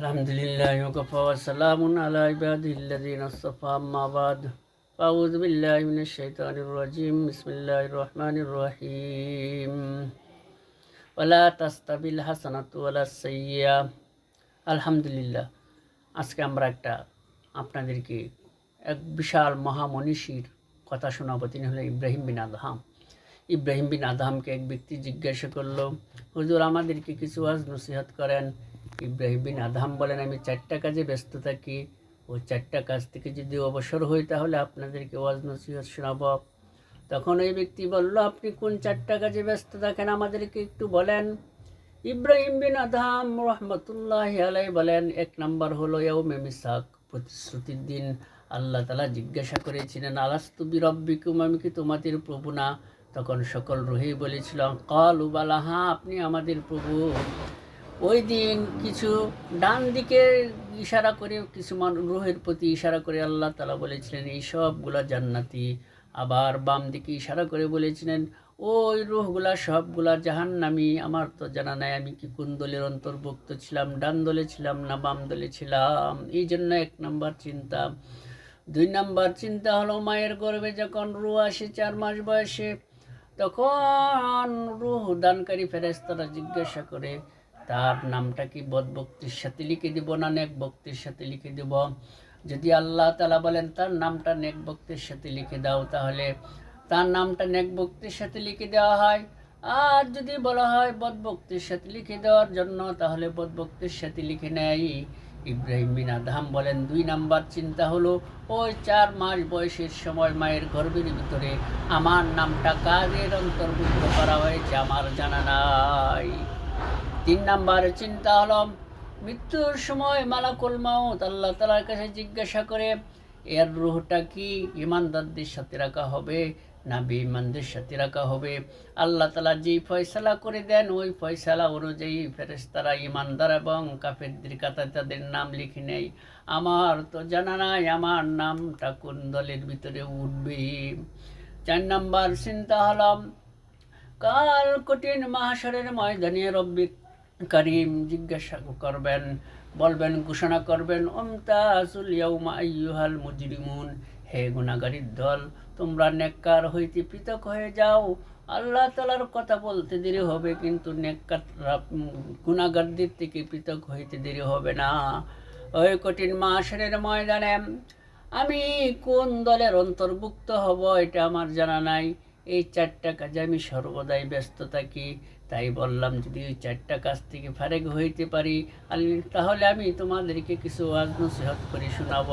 আলহামদুলিল্লাহ সালামুন আলা ইবাদিল্লাযিনা আসতাফা আম্মা বাদ। আউযু বিল্লাহি মিনাশ শাইতানির রাজিম, বিসমিল্লাহির রহমানির রহিম। ওয়ালা তাস্তাবিল হাসানাতু ওয়ালা আলহামদুলিল্লাহ, আজকে আমরা একটা আপনাদেরকে এক বিশাল মহামনীষীর কথা শোনাবো। তিনি হলেন ইব্রাহিম বিন আদহাম। ইব্রাহিম বিন আদহামকে এক ব্যক্তি জিজ্ঞাসা করল, হুজুর, আমাদেরকে কিছু আজ নসিহত করেন? ইব্রাহিম বিন আদহাম বলেন, আমি চারটা কাজে ব্যস্ত থাকি। ও চারটা কাজ থেকে যদি অবসর হই তাহলে আপনাদেরকে ওয়াজ নসিহত শোনাবো। তখন ওই ব্যক্তি বলল, আপনি কোন চারটা কাজে ব্যস্ত থাকেন আমাদেরকে একটু বলেন? ইব্রাহিম বিন আদহাম রহমতুল্লাহ আলাই বলেন, এক নম্বর হলো ইয়ৌমে মিসাক, প্রতিশ্রুতির দিন। আল্লাহ তালা জিজ্ঞাসা করেছিলেন, আলাস্তু বিরব্বিকুম, আমি কি তোমাদের প্রভু না? তখন সকল রুহি বলেছিল, কল উবালা হ্যাঁ আপনি আমাদের প্রভু। ওই দিন কিছু ডান দিকে ইশারা করে কিছু মান, রুহের প্রতি ইশারা করে আল্লাহ তালা বলেছিলেন, এই সবগুলা জান্নাতি। আবার বাম দিকে ইশারা করে বলেছিলেন, ওই রুহগুলা সবগুলা জাহান্নামি। আমার তো জানা নাই আমি কি কোন দলের অন্তর্ভুক্ত ছিলাম, ডান দলে ছিলাম না বাম দলে ছিলাম? এই জন্য এক নম্বর চিন্তা। দুই নম্বর চিন্তা হলো মায়ের গর্ভে যখন রু আসে চার মাস বয়সে, তখন রুহ দানকারী ফেরেস্তারা জিজ্ঞাসা করে তার নামটা কি বদভক্তির সাথে লিখে দিব না নেক ভক্তির সাথে লিখে দিব? যদি আল্লাহ তালা বলেন তার নামটা নেক ভক্তির সাথে লিখে দাও, তাহলে তার নামটা নেক ভক্তির সাথে লিখে দেওয়া হয়। আর যদি বলা হয় বদ বদভক্তির সাথে লিখে দেওয়ার জন্য, তাহলে বদ বদভক্তির সাথে লিখে নেয়। ইব্রাহিম বিন আদহাম বলেন, দুই নাম্বার চিন্তা হলো, ওই চার মাস বয়সের সময় মায়ের গর্ভের ভিতরে আমার নামটা কাদের অন্তর্ভুক্ত করা হয়েছে? আমার জানা নাই। তিন নাম্বার চিন্তা হলো মৃত্যুর সময় মালাকুল মাউত আল্লাহ তালার কাছে জিজ্ঞাসা করে, এর রুহটা কি? ইমানদারদের সাথে রাখা হবে না বেঈমানদের সাথে রাখা হবে? আল্লাহ তালা যেই ফয়সালা করে দেন, ওই ফয়সালা অনুযায়ী ফেরেশতারা ইমানদার এবং কাফেরদের কাতায় তাদের নাম লিখে নেয়। আমার তো জানা নাই, আমার নামটা কোন দলের ভিতরে উঠবে? চার নাম্বার চিন্তা হলাম কাল কঠিন মাহাসরের ময়দানে রব্বি করিম জিজ্ঞাসা করবেন, বলবেন, ঘোষণা করবেন অমতাজুল ইয়াউমা আইয়ুহাল মুজরিমুন। হে গুণাগারির দল, তোমরা নেককার হইতে পৃথক হয়ে যাও। আল্লাহ তালার কথা বলতে দেরি হবে, কিন্তু নেককার গুণাগারদের থেকে পৃথক হইতে দেরি হবে না। ওই কঠিন মাসের ময়দানে আমি কোন দলের অন্তর্ভুক্ত হব, এটা আমার জানা নাই। এই চারটা কাজে আমি সর্বদাই ব্যস্ত থাকি, তাই বললাম যদি ওই চারটা কাজ থেকে ফারেক হইতে পারি তাহলে আমি তোমাদেরকে কিছু আজ নসিহত করে শোনাব।